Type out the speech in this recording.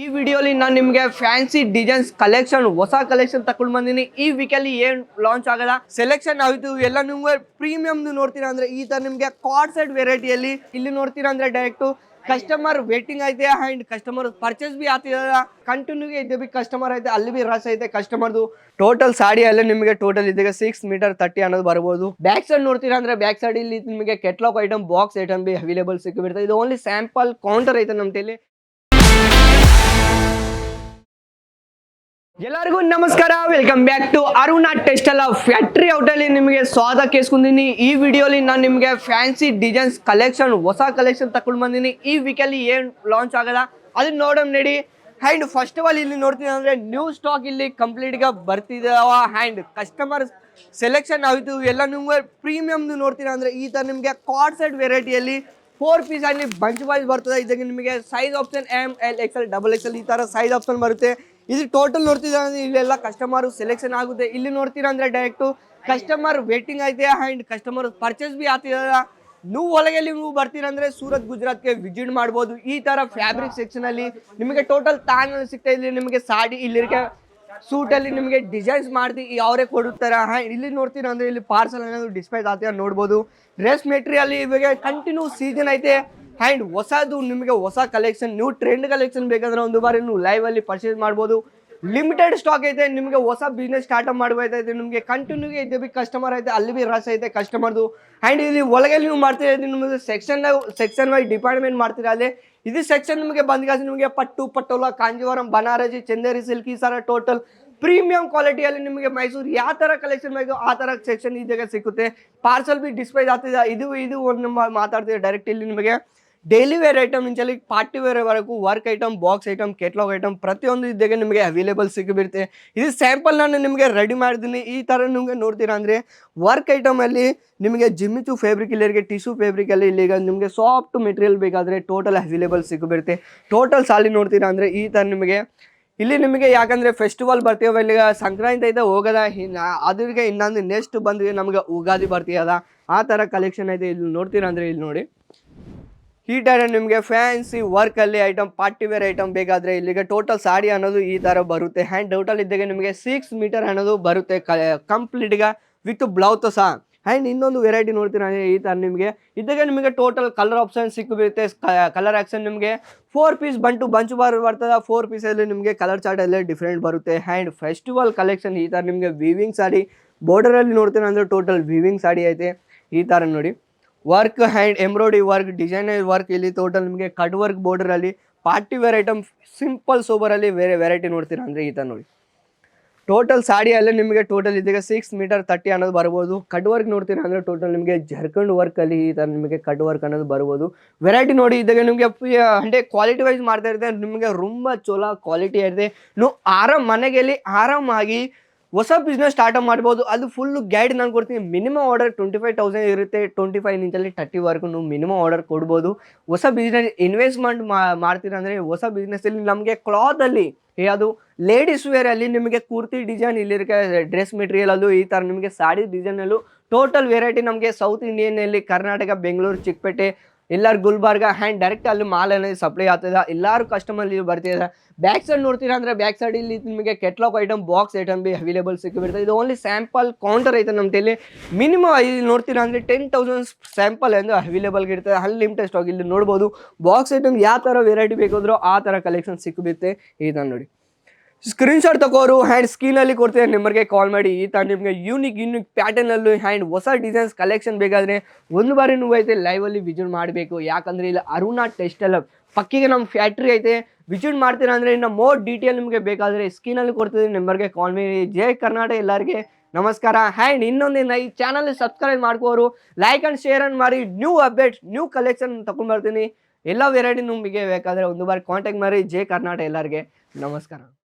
ಈ ವಿಡಿಯೋಲಿ ನಾನು ನಿಮಗೆ ಫ್ಯಾನ್ಸಿ ಡಿಸೈನ್ಸ್ ಕಲೆಕ್ಷನ್ ಹೊಸ ಕಲೆಕ್ಷನ್ ತಕೊಂಡು ಬಂದಿನಿ. ಈ ವೀಕಲ್ಲಿ ಏನ್ ಲಾಂಚ್ ಆಗಲ್ಲ. ಸೆಲೆಕ್ಷನ್ ಆಯ್ತು. ಎಲ್ಲ ನಿಮ್ಗೆ ಪ್ರೀಮಿಯಮ್ ನೋಡ್ತೀರಾ ಅಂದ್ರೆ ಈ ತರ ನಿಮ್ಗೆ ಕಾರ್ಡ್ ಸೆಟ್ ವೆರೈಟಿಯಲ್ಲಿ ಇಲ್ಲಿ ನೋಡ್ತೀರಾ ಅಂದ್ರೆ ಡೈರೆಕ್ಟ್ ಕಸ್ಟಮರ್ ವೇಟಿಂಗ್ ಐತೆ ಅಂಡ್ ಕಸ್ಟಮರ್ ಪರ್ಚೇಸ್ ಬಿ ಆಗ್ತಿದ. ಕಂಟಿನ್ಯೂ ಇದೆ ಬಿ ಕಸ್ಟಮರ್ ಐತೆ. ಅಲ್ಲಿ ಬಿ ರಸ್ ಐತೆ ಕಸ್ಟಮರ್ದು ಟೋಟಲ್ ಸಾಡಿ ಅಲ್ಲೇ ನಿಮಗೆ ಟೋಟಲ್ ಇದೀಗ ಸಿಕ್ಸ್ ಮೀಟರ್ ತರ್ಟಿ ಅನ್ನೋದು ಬರ್ಬೋದು. ಬ್ಯಾಕ್ ಸೈಡ್ ನೋಡ್ತೀರಾ ಅಂದ್ರೆ ಬ್ಯಾಕ್ ಸೈಡ್ ಇಲ್ಲಿ ನಿಮಗೆ catalogue item box item be available ಸಿಕ್ಕಿಬಿಡ್ತದೆ. ಇದು ಓನ್ಲಿ ಸ್ಯಾಂಪಲ್ ಕೌಂಟರ್ ಐತೆ ನಮ್ಮ ತೇಲಿ. ಎಲ್ಲರಿಗೂ ನಮಸ್ಕಾರ. Welcome back to Aruna textile factory ಔಟಲ್ಲಿ ನಿಮಗೆ ಸ್ವಾಗತ ಕೇಸ್ಕೊಂಡಿನಿ ಈ ವಿಡಿಯೋಲಿ ನಾನು ನಿಮಗೆ ಫ್ಯಾನ್ಸಿ ಡಿಸೈನ್ಸ್ ಕಲೆಕ್ಷನ್ ಹೊಸ ಕಲೆಕ್ಷನ್ ತಗೊಂಡು ಬಂದಿನಿ ಈ ವೀಕಲ್ಲಿ ಏನು ಲಾಂಚ್ ಆಗಲ್ಲ ಅದನ್ನ ನೋಡೋಣ ನಡಿ. ಹ್ಯಾಂಡ್ ಫಸ್ಟ್ ಆಫ್ ಆಲ್ ಇಲ್ಲಿ ನೋಡ್ತೀನಿ ಅಂದರೆ ನ್ಯೂ ಸ್ಟಾಕ್ ಇಲ್ಲಿ ಕಂಪ್ಲೀಟ್ಗೆ ಬರ್ತಿದ್ದಾವ ಹ್ಯಾಂಡ್ ಕಸ್ಟಮರ್ ಸೆಲೆಕ್ಷನ್ ಆಯಿತು. ಎಲ್ಲ ನಿಮಗೆ ಪ್ರೀಮಿಯಮ್ದು ನೋಡ್ತೀನಿ ಅಂದರೆ ಈ ಥರ ನಿಮಗೆ ಕಾರ್ಡ್ ಸೆಟ್ ವೆರೈಟಿಯಲ್ಲಿ ಫೋರ್ ಪೀಸ್ ಅಲ್ಲಿ ಬಂಚ್ ವೈಸ್ ಬರ್ತದೆ. ಇದಕ್ಕೆ ನಿಮಗೆ size option M L X L double X L ಈ ಥರ ಸೈಜ್ ಆಪ್ಷನ್ ಬರುತ್ತೆ. ಇದು ಟೋಟಲ್ ನೋಡ್ತಿದ್ರೆ ಇಲ್ಲೆಲ್ಲ ಕಸ್ಟಮರ್ ಸೆಲೆಕ್ಷನ್ ಆಗುತ್ತೆ. ಇಲ್ಲಿ ನೋಡ್ತೀರಾ ಅಂದ್ರೆ ಡೈರೆಕ್ಟ್ ಕಸ್ಟಮರ್ ವೇಟಿಂಗ್ ಐತೆ ಅಂಡ್ ಕಸ್ಟಮರ್ ಪರ್ಚೇಸ್ ಬಿ ಆಗ್ತಿದ ನೀವು ಒಳಗೆ ನೀವು ಬರ್ತೀರಾ ಅಂದ್ರೆ ಸೂರತ್ ಗುಜರಾತ್ಗೆ ವಿಸಿಟ್ ಮಾಡ್ಬೋದು. ಈ ತರ ಫ್ಯಾಬ್ರಿಕ್ ಸೆಕ್ಷನ್ ಅಲ್ಲಿ ನಿಮಗೆ ಟೋಟಲ್ ತಾನ್ ಸಿಗ್ತಾ ಇಲ್ಲಿ ನಿಮಗೆ ಸಾಡಿ ಇಲ್ಲಿಗೆ ಸೂಟ್ ಅಲ್ಲಿ ನಿಮಗೆ ಡಿಸೈನ್ಸ್ ಮಾಡಿ ಅವರೇ ಕೊಡುತ್ತಾರೆ. ಇಲ್ಲಿ ನೋಡ್ತೀರಾ ಅಂದ್ರೆ ಇಲ್ಲಿ ಪಾರ್ಸಲ್ ಅನ್ನೋದು ಡಿಸ್ಪೈಸ್ ಆಗ್ತೀರ ನೋಡ್ಬೋದು. ಡ್ರೆಸ್ ಮೆಟೀರಿಯಲ್ ಇವಾಗ ಕಂಟಿನ್ಯೂ ಸೀಸನ್ ಐತೆ. ಆ್ಯಂಡ್ ಹೊಸದು, ನಿಮಗೆ ಹೊಸ ಕಲೆಕ್ಷನ್ ನ್ಯೂ ಟ್ರೆಂಡ್ ಕಲೆಕ್ಷನ್ ಬೇಕಂದ್ರೆ ಒಂದು ಬಾರಿ ನೀವು ಲೈವ್ ಅಲ್ಲಿ ಪರ್ಚೇಸ್ ಮಾಡ್ಬೋದು. ಲಿಮಿಟೆಡ್ ಸ್ಟಾಕ್ ಐತೆ, ನಿಮಗೆ ಹೊಸ ಬಿಸ್ನೆಸ್ ಸ್ಟಾರ್ಟ್ ಮಾಡ್ಬೋದೈತೆ ನಿಮಗೆ ಕಂಟಿನ್ಯೂ ಐತೆ ಬಿ ಕಸ್ಟಮರ್ ಐತೆ, ಅಲ್ಲಿ ಬಿ ರಸ್ ಐತೆ ಕಸ್ಟಮರ್ದು ಆ್ಯಂಡ್ ಇಲ್ಲಿ ಒಳಗೆ ನೀವು ಮಾಡ್ತೀರಾ ನಿಮ್ಮದು ಸೆಕ್ಷನ್ ಸೆಕ್ಷನ್ ವೈಸ್ ಡಿಪಾರ್ಟ್ಮೆಂಟ್ ಮಾಡ್ತೀರಾ, ಅಲ್ಲಿ ಇದು ಸೆಕ್ಷನ್ ನಿಮಗೆ ಬಂದ್ಗಾಸಿ ನಿಮಗೆ ಪಟ್ಟು, ಪಟ್ಟೋಲ, ಕಾಂಜೀವರಂ ಬನಾರಸಿ ಚಂದೇರಿ ಸಿಲ್ಕ್, ಈ ಟೋಟಲ್ ಪ್ರೀಮಿಯಂ ಕ್ವಾಲಿಟಿಯಲ್ಲಿ ನಿಮಗೆ ಮೈಸೂರು ಯಾವ ಥರ ಕಲೆಕ್ಷನ್ ಬೇಕು, ಆ ಥರ ಸೆಕ್ಷನ್ ಈ ಜಾಗ ಸಿಗುತ್ತೆ ಪಾರ್ಸಲ್ ಬಿ ಡಿಸ್ಪೈಸ್ ಆಗ್ತಿದೆ, ಇದು ಇದು ಒಂದು ಮಾತಾಡ್ತೀವಿ ಡೈರೆಕ್ಟ್ ಇಲ್ಲಿ ನಿಮಗೆ. ಡೈಲಿ ವೇರ್ ಐಟಮ್ ನಿಂಚಲ್ಲಿ ಪಾರ್ಟಿ ವೇರ್ ವರೆಗೂ work item box item catalogue item ಪ್ರತಿಯೊಂದು ಇದ್ದಾಗ ನಿಮಗೆ ಅವೈಲೇಬಲ್ ಸಿಕ್ಕಿಬಿಡುತ್ತೆ ಇದು ಸ್ಯಾಂಪಲ್ ನಾನು ನಿಮಗೆ ರೆಡಿ ಮಾಡಿದ್ದೀನಿ. ಈ ಥರ ನಿಮಗೆ ನೋಡ್ತೀರಾ ಅಂದರೆ ವರ್ಕ್ ಐಟಮಲ್ಲಿ ನಿಮಗೆ ಜಿಮ್ಮಿಚು ಫೇಬ್ರಿಕ್ ಇಲ್ಲಿಗೆ ಟಿಶ್ಯೂ ಇಲ್ಲಿ ಇಲ್ಲಿಗ ನಿಮಗೆ ಸಾಫ್ಟ್ ಮೆಟೀರಿಯಲ್ ಬೇಕಾದರೆ ಟೋಟಲ್ ಅವೈಲೇಬಲ್ ಸಿಕ್ಕಿಬಿಡುತ್ತೆ ಟೋಟಲ್ ಸಾಲಿ ನೋಡ್ತೀರಾ ಅಂದರೆ ಈ ಥರ ನಿಮಗೆ ಇಲ್ಲಿ ನಿಮಗೆ ಯಾಕಂದರೆ ಫೆಸ್ಟಿವಲ್ ಬರ್ತೀವಿ ಇಲ್ಲಿಗ ಸಂಕ್ರಾಂತಿ ಐತೆ, ಹೋಗದ ಅದ್ರಿಗೆ ಇನ್ನೊಂದು ನೆಕ್ಸ್ಟ್ ಬಂದ್ವಿ ನಮಗೆ ಉಗಾದಿ ಬರ್ತೀಯದ. ಆ ಥರ ಕಲೆಕ್ಷನ್ ಐತೆ ಇಲ್ಲಿ ನೋಡ್ತೀರಾ ಅಂದರೆ ಇಲ್ಲಿ ನೋಡಿ. ಈ ನಿಮಗೆ ಫ್ಯಾನ್ಸಿ ವರ್ಕಲ್ಲಿ ಐಟಮ್ ಪಾರ್ಟಿ ವೇರ್ ಐಟಮ್ ಬೇಕಾದರೆ ಇಲ್ಲಿಗೆ ಟೋಟಲ್ ಸಾಡಿ ಅನ್ನೋದು ಈ ಥರ ಬರುತ್ತೆ. ಹ್ಯಾಂಡ್ ಟೋಟಲ್ ಇದ್ದಾಗ ನಿಮಗೆ ಸಿಕ್ಸ್ ಮೀಟರ್ ಅನ್ನೋದು ಬರುತ್ತೆ. ಕಂಪ್ಲೀಟ್ಗೆ ವಿತ್ ಬ್ಲೌತ್ ಸಹ. ಆ್ಯಂಡ್ ಇನ್ನೊಂದು ವೆರೈಟಿ ನೋಡ್ತೀನಿ ಈ ಥರ ನಿಮಗೆ. ಇದ್ದಾಗ ನಿಮಗೆ ಟೋಟಲ್ ಕಲರ್ ಆಪ್ಷನ್ ಸಿಕ್ಕಿಬಿಡುತ್ತೆ ಕಲರ್ ಆಕ್ಷನ್ ನಿಮಗೆ ಫೋರ್ ಪೀಸ್ ಬಂಟು, ಬಂಚು ಬಾರ್ ಬರ್ತದೆ. ಫೋರ್ ಪೀಸಲ್ಲಿ ನಿಮಗೆ ಕಲರ್ ಚಾರ್ಟ್ ಎಲ್ಲ ಡಿಫ್ರೆಂಟ್ ಬರುತ್ತೆ. ಆ್ಯಂಡ್ ಫೆಸ್ಟಿವಲ್ ಕಲೆಕ್ಷನ್ ಈ ಥರ ನಿಮಗೆ ವಿವಿಂಗ್ ಸಾಡಿ ಬಾರ್ಡರಲ್ಲಿ ನೋಡ್ತೀನಿ ಅಂದರೆ ಟೋಟಲ್ ವಿವಿಂಗ್ ಸಾಡಿ ಐತೆ. ಈ ಥರ ನೋಡಿ. Work hand embroidery work designer work ಇಲ್ಲಿ ಟೋಟಲ್ ನಿಮಗೆ ಕಟ್ ವರ್ಕ್ ಬಾರ್ಡರಲ್ಲಿ ಪಾರ್ಟಿ ವೇರ್ ಐಟಮ್ ಸಿಂಪಲ್ ಸೋಬರಲ್ಲಿ ಬೇರೆ ವೆರೈಟಿ ನೋಡ್ತೀರಾ ಅಂದರೆ ಈ ನೋಡಿ. ಟೋಟಲ್ ಸಾಡಿಯಲ್ಲೇ ನಿಮಗೆ ಟೋಟಲ್ ಇದೀಗ ಸಿಕ್ಸ್ ಮೀಟರ್ ತರ್ಟಿ ಅನ್ನೋದು ಬರ್ಬೋದು. ಕಟ್ ವರ್ಕ್ ನೋಡ್ತೀರಾ ಅಂದರೆ ಟೋಟಲ್ ನಿಮಗೆ ಜರ್ಕಂಡ್ ವರ್ಕಲ್ಲಿ ಈ ಥರ ನಿಮಗೆ ಕಟ್ ವರ್ಕ್ ಅನ್ನೋದು ಬರ್ಬೋದು. ವೆರೈಟಿ ನೋಡಿ ಇದ್ದಾಗ ನಿಮಗೆ ಅಂದರೆ ಕ್ವಾಲಿಟಿ ವೈಸ್ ಮಾಡ್ತಾ ಇರುತ್ತೆ ನಿಮಗೆ ತುಂಬ ಚಲೋ ಕ್ವಾಲಿಟಿ ಇರುತ್ತೆ ನೀವು ಆರಾಮ್ ಮನೆಗೆಲ್ಲಿ ಆರಾಮಾಗಿ ಹೊಸ ಬಿಸ್ನೆಸ್ ಸ್ಟಾರ್ಟ್ ಮಾಡ್ಬೋದು. ಅದು ಫುಲ್ ಗೈಡ್ ನಾನು ಕೊಡ್ತೀನಿ. Minimum order twenty five thousand ಇರುತ್ತೆ. ಟ್ವೆಂಟಿ ಫೈವ್ ಇಂಚಲ್ಲಿ ತರ್ಟಿವರೆಗೂ ನೀವು ಮಿನಿಮಮ್ ಆರ್ಡರ್ ಕೊಡ್ಬೋದು. ಹೊಸ ಬಿಸ್ನೆಸ್ ಇನ್ವೆಸ್ಟ್ಮೆಂಟ್ ಮಾಡ್ತೀರಾ ಅಂದರೆ ಹೊಸ ಬಿಸ್ನೆಸ್ಸಲ್ಲಿ ನಮಗೆ ಕ್ಲಾತಲ್ಲಿ ಅದು ಲೇಡೀಸ್ ವೇರಲ್ಲಿ ನಿಮಗೆ ಕುರ್ತಿ ಡಿಸೈನ್ ಇಲ್ಲಿರಕ್ಕೆ ಡ್ರೆಸ್ ಮೆಟೀರಿಯಲ್ ಮೆಟೀರಿಯಲಲ್ಲೂ ಈ ಥರ ನಿಮಗೆ ಸಾಡಿ ಡಿಸೈನಲ್ಲೂ ಟೋಟಲ್ ವೆರೈಟಿ ನಮಗೆ ಸೌತ್ ಇಂಡಿಯನ್ನಲ್ಲಿ ಕರ್ನಾಟಕ ಬೆಂಗಳೂರು ಚಿಕ್ಕಪೇಟೆ ಎಲ್ಲರೂ ಗುಲ್ಬರ್ಗ ಹ್ಯಾಂಡ್ ಡೈರೆಕ್ಟ್ ಅಲ್ಲಿ ಮಾಲ್ ಅನ್ನೋದು ಸಪ್ಲೈ ಆಗ್ತದೆ. ಎಲ್ಲರೂ ಕಸ್ಟಮರ್ ಇಲ್ಲಿ ಬರ್ತಿದ್ದಾರೆ ಬ್ಯಾಕ್ ಸೈಡ್ ನೋಡ್ತೀರಾ ಅಂದ್ರೆ ಬ್ಯಾಕ್ ಸೈಡ್ ಇಲ್ಲಿ ನಿಮಗೆ catalogue item box item be available ಸಿಕ್ಕಿಬಿಡ್ತದೆ. ಇದು ಓನ್ಲಿ ಸ್ಯಾಂಪಲ್ ಕೌಂಟರ್ ಐತೆ ನಮ್ಮ ತೆಲಿ ಮಿನಿಮಮ್ ಇಲ್ಲಿ ನೋಡ್ತೀರಾ ಅಂದರೆ ಟೆನ್ ತೌಸಂಡ್ ಸ್ಯಾಂಪಲ್ ಎಂದು ಅವೈಲೇಬಲ್ಗೆ ಇರ್ತದೆ. ಅನ್ಲಿಮಿಟೆಡ್ ಸ್ಟಾಕ್ ಇಲ್ಲಿ ನೋಡ್ಬೋದು. ಬಾಕ್ಸ್ ಐಟಮ್ ಯಾವ ಥರ ವೆರೈಟಿ ಬೇಕಾದರೂ ಆ ಥರ ಕಲೆಕ್ಷನ್ ಸಿಕ್ಕಿಬಿಡುತ್ತೆ ಇದನ್ನು ನೋಡಿ. ಸ್ಕ್ರೀನ್ ಶಾಟ್ ತಗೋರು ಹ್ಯಾಂಡ್ ಸ್ಕ್ರೀನಲ್ಲಿ ಕೊಡ್ತೀನಿ ನಿಮಗೆ ಕಾಲ್ ಮಾಡಿ. ಈ ಥರ ನಿಮಗೆ ಯೂನಿಕ್ ಯೂನಿಕ್ ಪ್ಯಾಟರ್ನಲ್ಲೂ ಹ್ಯಾಂಡ್ ಹೊಸ ಡಿಸೈನ್ಸ್ ಕಲೆಕ್ಷನ್ ಬೇಕಾದರೆ ಒಂದು ಬಾರಿ ನೀವು ಐತೆ ಲೈವಲ್ಲಿ ವಿಸಿಟ್ ಮಾಡಬೇಕು. ಯಾಕಂದರೆ ಇಲ್ಲಿ ಅರುಣಾ ಟೆಸ್ಟಲ್ ಪಕ್ಕಿಗೆ ನಮ್ಮ ಫ್ಯಾಕ್ಟ್ರಿ ಐತೆ. ವಿಸಿಟ್ ಮಾಡ್ತೀರಾ ಅಂದರೆ ಇನ್ನು ಮೋರ್ ಡೀಟೇಲ್ ನಿಮಗೆ ಬೇಕಾದರೆ ಸ್ಕ್ರೀನಲ್ಲಿ ಕೊಡ್ತಿದ್ದೀನಿ. ನಂಬರ್ಗೆ ಕಾಲ್ ಮಾಡಿ. ಜೈ ಕರ್ನಾಟಕ ಎಲ್ಲರಿಗೆ ನಮಸ್ಕಾರ. ಹ್ಯಾಂಡ್ ಇನ್ನೊಂದಿನ ಈ ಚಾನಲ್ ಸಬ್ಸ್ಕ್ರೈಬ್ ಮಾಡ್ಕೋರು. ಲೈಕ್ ಆ್ಯಂಡ್ ಶೇರ್ ಅನ್ ಮಾಡಿ. ನ್ಯೂ ಅಪ್ಡೇಟ್ಸ್ ನ್ಯೂ ಕಲೆಕ್ಷನ್ ತಗೊಂಡ್ ಬರ್ತೀನಿ. ಎಲ್ಲ ವೆರೈಟಿ ನಿಮಗೆ ಬೇಕಾದರೆ ಒಂದು ಬಾರಿ ಕಾಂಟ್ಯಾಕ್ಟ್ ಮಾಡಿ. ಜೈ ಕರ್ನಾಟಕ ಎಲ್ಲರಿಗೆ ನಮಸ್ಕಾರ.